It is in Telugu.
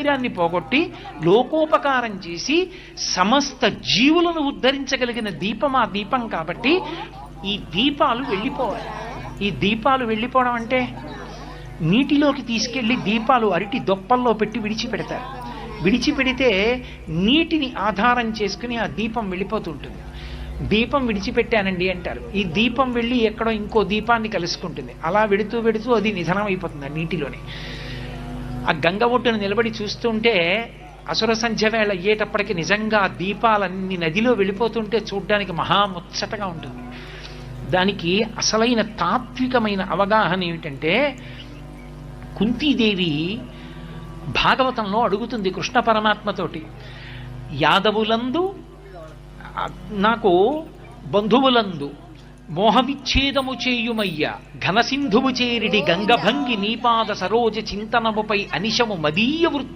తిమిరాన్ని పోగొట్టి లోకోపకారం చేసి సమస్త జీవులను ఉద్ధరించగలిగిన దీపం ఆ దీపం కాబట్టి ఈ దీపాలు వెళ్ళిపోవాలి. ఈ దీపాలు వెళ్ళిపోవడం అంటే నీటిలోకి తీసుకెళ్ళి దీపాలు అరటి దొప్పల్లో పెట్టి విడిచిపెడతారు. విడిచిపెడితే నీటిని ఆధారం చేసుకుని ఆ దీపం వెళ్ళిపోతుంటుంది. దీపం విడిచిపెట్టానండి అంటారు. ఈ దీపం వెళ్ళి ఎక్కడో ఇంకో దీపాన్ని కలుసుకుంటుంది. అలా వెడుతూ వెడుతూ అది నిధనం అయిపోతుంది ఆ నీటిలోనే. ఆ గంగ ఒడ్డున నిలబడి చూస్తుంటే అసుర సంధ్య వేళ అయ్యేటప్పటికి నిజంగా దీపాలన్నీ నదిలో వెళ్ళిపోతుంటే చూడ్డానికి మహాముచ్చటగా ఉంటుంది. దానికి అసలైన తాత్వికమైన అవగాహన ఏమిటంటే కుంతీదేవి భాగవతంలో అడుగుతుంది కృష్ణ పరమాత్మతోటి యాదవులందు నాకు బంధువులందు మోహవిచ్ఛేదము చేయుమయ్య ఘనసింధువు చేరిడి గంగభంగి నీపాద సరోజ చింతనముపై అనిశము మదీయ వృత్తి.